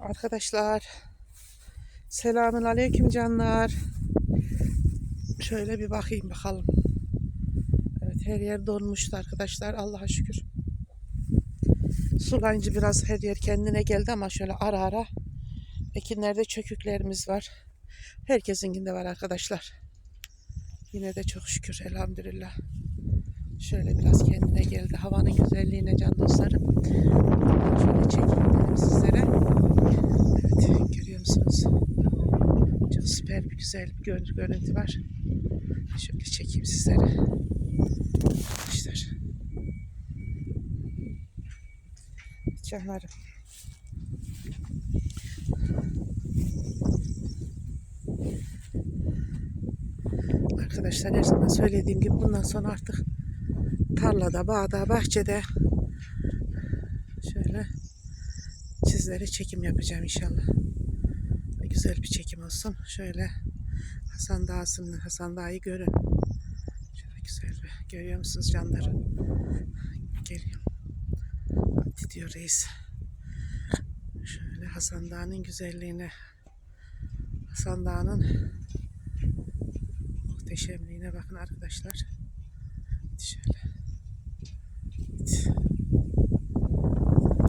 Arkadaşlar selamün aleyküm canlar. Şöyle bir bakayım bakalım. Evet her yer donmuştu arkadaşlar Allah'a şükür. Sulayınca biraz her yer kendine geldi ama şöyle ara ara ekinlerde çöküklerimiz var. Herkesinkinde var arkadaşlar. Yine de çok şükür elhamdülillah. Şöyle biraz kendine geldi. Havanın güzelliğine can dostlarım. Şöyle çekeyim dedim sizlere. Evet görüyor musunuz? Çok süper bir güzel bir gör- görüntü var. Şöyle çekeyim sizlere. Arkadaşlar. Canlarım. Arkadaşlar her zaman söylediğim gibi bundan sonra artık tarlada, bağda, bahçede şöyle sizlere çekim yapacağım inşallah. Güzel bir çekim olsun. Şöyle Hasan Dağı'sını, Hasan Dağı'yı görün. Şöyle güzel bir, görüyor musunuz canları? Geliyor. Hadi diyor reis. Şöyle Hasan Dağı'nın güzelliğine, Hasan Dağı'nın muhteşemliğine bakın arkadaşlar.